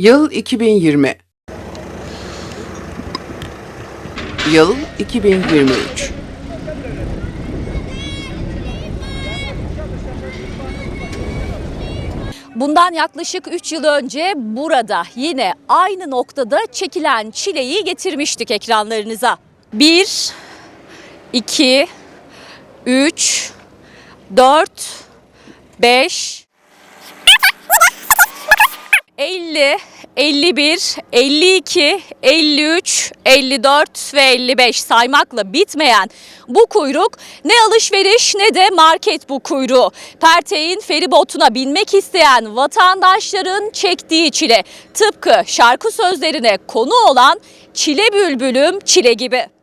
Yıl 2020 Yıl 2023 Bundan yaklaşık 3 yıl önce burada yine aynı noktada çekilen çileyi getirmiştik ekranlarınıza. 1, 2, 3, 4, 5, 50, 51, 52, 53, 54 ve 55 saymakla bitmeyen bu kuyruk ne alışveriş ne de market bu kuyruğu. Perteğin feribotuna binmek isteyen vatandaşların çektiği çile. Tıpkı şarkı sözlerine konu olan çile bülbülüm çile gibi.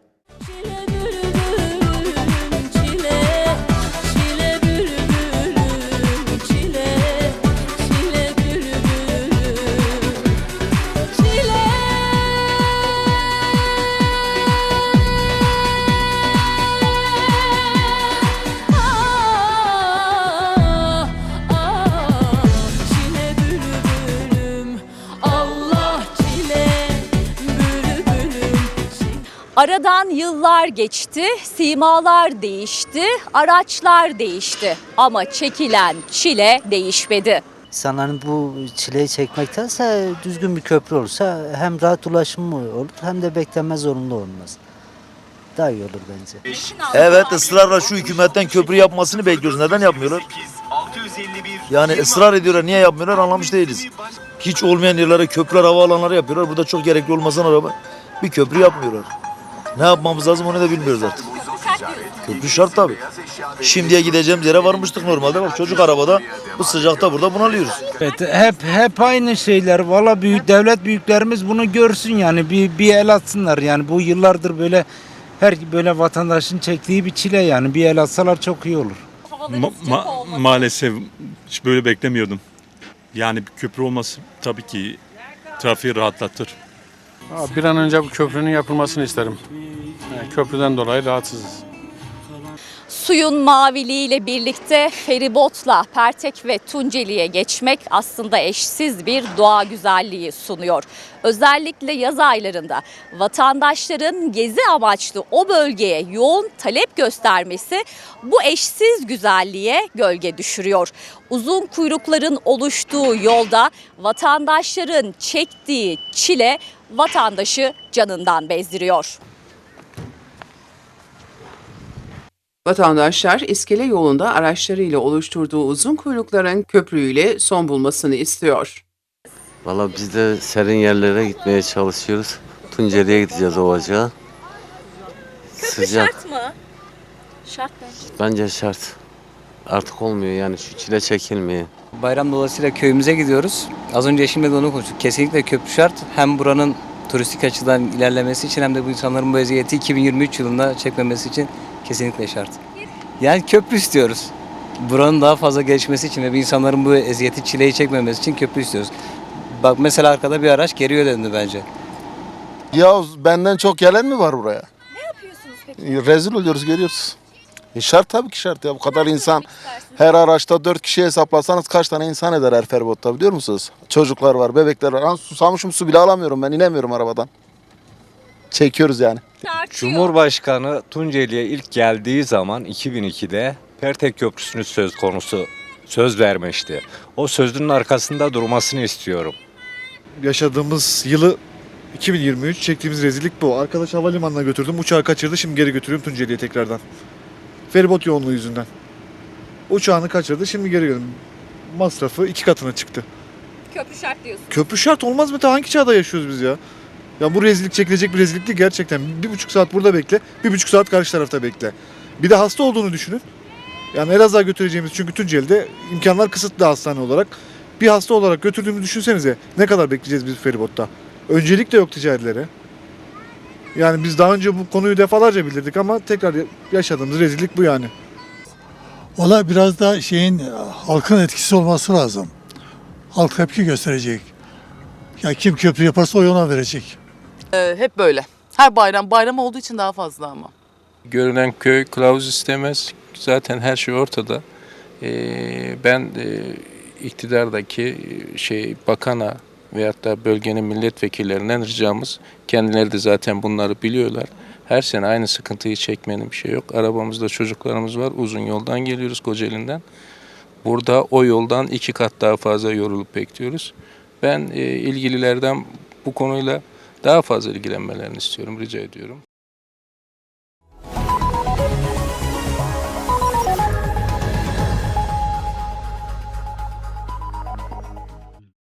Aradan yıllar geçti, simalar değişti, araçlar değişti ama çekilen çile değişmedi. İnsanların bu çileyi çekmektense düzgün bir köprü olursa hem rahat ulaşımı olur hem de beklenme zorunlu olmaz. Daha iyi olur bence. Evet ısrarla şu hükümetten köprü yapmasını bekliyoruz. Neden yapmıyorlar? Yani ısrar ediyorlar. Niye yapmıyorlar anlamış değiliz. Hiç olmayan yerlere köprüler, havaalanları yapıyorlar. Burada çok gerekli olmasına rağmen bir köprü yapmıyorlar. Ne yapmamız lazım onu da bilmiyoruz artık. Köprü şart tabii. Şimdiye gideceğimiz yere varmıştık normalde. Bak çocuk arabada bu sıcakta burada bunalıyoruz. Evet, hep hep aynı şeyler. Valla büyük devlet büyüklerimiz bunu görsün yani bir bir el atsınlar yani bu yıllardır böyle her böyle vatandaşın çektiği bir çile yani bir el atsalar çok iyi olur. Ma- ma- maalesef hiç böyle beklemiyordum. Yani bir köprü olması tabii ki trafiği rahatlatır. Bir an önce bu köprünün yapılmasını isterim. Köprüden dolayı rahatsızız. Suyun maviliğiyle birlikte feribotla Pertek ve Tunceli'ye geçmek aslında eşsiz bir doğa güzelliği sunuyor. Özellikle yaz aylarında vatandaşların gezi amaçlı o bölgeye yoğun talep göstermesi bu eşsiz güzelliğe gölge düşürüyor. Uzun kuyrukların oluştuğu yolda vatandaşların çektiği çile vatandaşı canından bezdiriyor. Vatandaşlar iskele yolunda araçlarıyla oluşturduğu uzun kuyrukların köprüyle son bulmasını istiyor. Valla biz de serin yerlere gitmeye çalışıyoruz. Tunceli'ye gideceğiz Ovacık'a. Sıcak. mı? Şart Bence şart. Artık olmuyor yani şu çile çekilmiyor. Bayram dolayısıyla köyümüze gidiyoruz. Az önce eşimle de onu konuştuk. Kesinlikle köprü şart. Hem buranın turistik açıdan ilerlemesi için hem de bu insanların bu eziyeti 2023 yılında çekmemesi için kesinlikle şart. Yani köprü istiyoruz. Buranın daha fazla gelişmesi için ve bu insanların bu eziyeti çileyi çekmemesi için köprü istiyoruz. Bak mesela arkada bir araç geriye döndü bence. Ya benden çok gelen mi var buraya? Ne yapıyorsunuz peki? Rezil oluyoruz görüyoruz. E şart tabii ki şart ya bu kadar insan her araçta dört kişi hesaplasanız kaç tane insan eder her feribotta biliyor musunuz? Çocuklar var, bebekler var. Lan susamışım su bile alamıyorum ben inemiyorum arabadan. Çekiyoruz yani. Cumhurbaşkanı Tunceli'ye ilk geldiği zaman 2002'de Pertek Köprüsü'nü söz konusu söz vermişti. O sözünün arkasında durmasını istiyorum. yaşadığımız yılı 2023 çektiğimiz rezillik bu. Arkadaş havalimanına götürdüm. Uçağı kaçırdı. Şimdi geri götürüyorum Tunceli'ye tekrardan. Feribot yoğunluğu yüzünden. Uçağını kaçırdı. Şimdi geri götürdüm. Masrafı iki katına çıktı. Köprü şart diyorsun. Köprü şart olmaz mı? Ta hangi çağda yaşıyoruz biz ya? Ya bu rezillik çekilecek bir rezillik değil gerçekten. Bir buçuk saat burada bekle. Bir buçuk saat karşı tarafta bekle. Bir de hasta olduğunu düşünün. Yani Elazığ'a götüreceğimiz çünkü Tunceli'de imkanlar kısıtlı hastane olarak. Bir hasta olarak götürdüğümüzü düşünsenize. Ne kadar bekleyeceğiz biz feribotta? Öncelik de yok ticaretlere. Yani biz daha önce bu konuyu defalarca bildirdik ama tekrar yaşadığımız rezillik bu yani. Valla biraz da şeyin halkın etkisi olması lazım. Halk tepki gösterecek. Ya kim köprü yaparsa oy ona verecek. hep böyle. Her bayram bayram olduğu için daha fazla ama. Görünen köy kılavuz istemez. Zaten her şey ortada. Ee, ben e, iktidardaki e, şey bakana veyahut da bölgenin milletvekillerinden ricamız kendileri de zaten bunları biliyorlar. Her sene aynı sıkıntıyı çekmenin bir şey yok. Arabamızda çocuklarımız var. Uzun yoldan geliyoruz Kocaeli'nden. Burada o yoldan iki kat daha fazla yorulup bekliyoruz. Ben e, ilgililerden bu konuyla daha fazla ilgilenmelerini istiyorum, rica ediyorum.